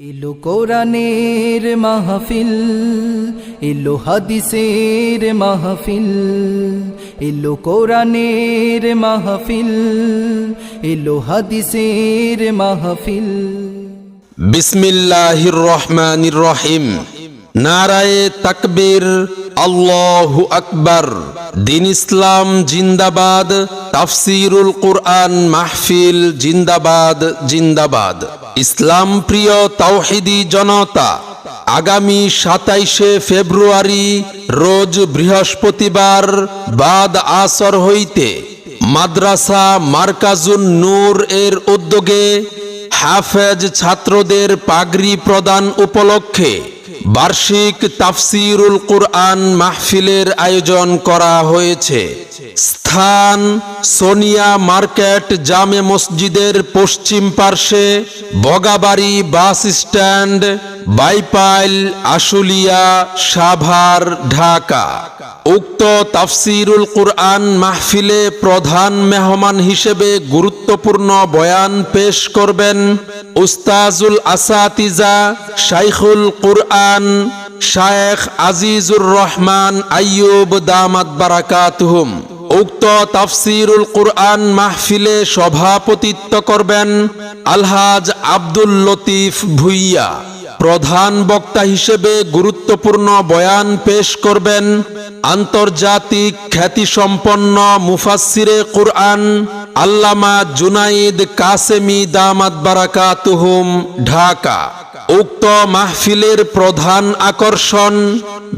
এলো কোরআনের মাহফিল, এলো হাদিসের মাহফিল, এলো কোরআনের মাহফিল, এলো হাদিসের মাহফিল। বিসমিল্লাহির রহমানির রহিম। নারায়ে তাকবীর আল্লাহু আকবার। দিন ইসলাম জিন্দাবাদ, তাফসিরুল কুরআন মাহফিল জিন্দাবাদ জিন্দাবাদ। ইসলাম প্রিয় তাওহিদি জনতা, আগামী সাতাইশে ফেব্রুয়ারি, রোজ বৃহস্পতিবার, বাদ আসর হইতে মাদ্রাসা মার্কাজুন নূর এর উদ্যোগে হাফেজ ছাত্রদের পাগড়ি প্রদান উপলক্ষে বার্ষিক তাফসিরুল কুরআন মাহফিলের আয়োজন করা হয়েছে। স্থান সোনিয়া মার্কেট জামে মসজিদের পশ্চিম পার্শ্বে বগাবাড়ি বাস স্ট্যান্ড, বাইপাইল, আশুলিয়া, সাভার, ঢাকা। উক্ত তাফসিরুল কুরআন মাহফিলে প্রধান মেহমান হিসেবে গুরুত্বপূর্ণ বয়ান পেশ করবেন উস্তাজুল আসাতিজা শাইখুল কুরআন শায়েখ আজিজুর রহমান আইয়ুব দামাত বারাকাতুহুম। উক্ত তাফসিরুল কুরআন মাহফিলে সভাপতিত্ব করবেন আলহাজ আব্দুল লতিফ ভুইয়া। প্রধান বক্তা হিসেবে গুরুত্বপূর্ণ বয়ান পেশ করবেন আন্তর্জাতিক খ্যাতিসম্পন্ন মুফাসসিরে কুরআন আল্লামা জুনাইদ কাসেমি দামাত বারাকাতুহুম, ঢাকা। উক্ত মাহফিলের প্রধান আকর্ষণ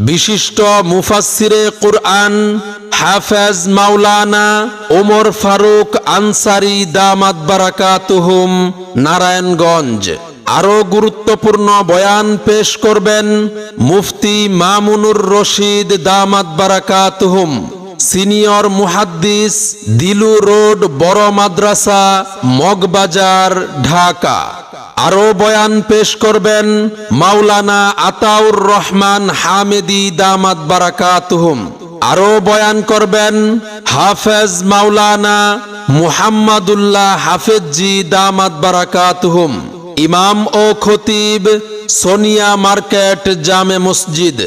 বিশিষ্ট মুফাসসিরে কুরআন হাফেজ মাওলানা ওমর ফারুক আনসারি দামাত বারাকাতুহুম, নারায়ণগঞ্জ। আরও গুরুত্বপূর্ণ বয়ান পেশ করবেন মুফতি মামুনুর রশিদ দামাত বারাকাতুহুম। সিনিয়র মুহাদ্দিস দিলু রোড, বড় মাদ্রাসা, মগবাজার, ঢাকা। আরও বয়ান পেশ করবেন মাওলানা আতাউর রহমান হামেদি দামাত বারাকাতুহুম। আরও বয়ান করবেন হাফেজ মাওলানা মুহাম্মাদুল্লাহ হাফেজি দামাত বারাকাতুহুম। ইমাম ও খতিব সোনিয়া মার্কেট জামে মসজিদ।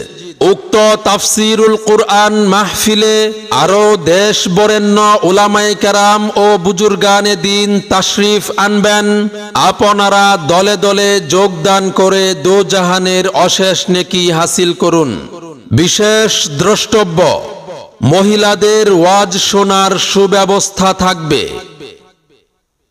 উক্ত তাফসিরুল কুরআন মাহফিলে আরও দেশ বরেণ্য উলামায়ে কেরাম ও বুজুর্গানে দিন তাশরিফ আনবেন। আপনারা দলে দলে যোগদান করে দো জাহানের অশেষ নেকি হাসিল করুন। বিশেষ দ্রষ্টব্য, মহিলাদের ওয়াজ শোনার সুব্যবস্থা থাকবে।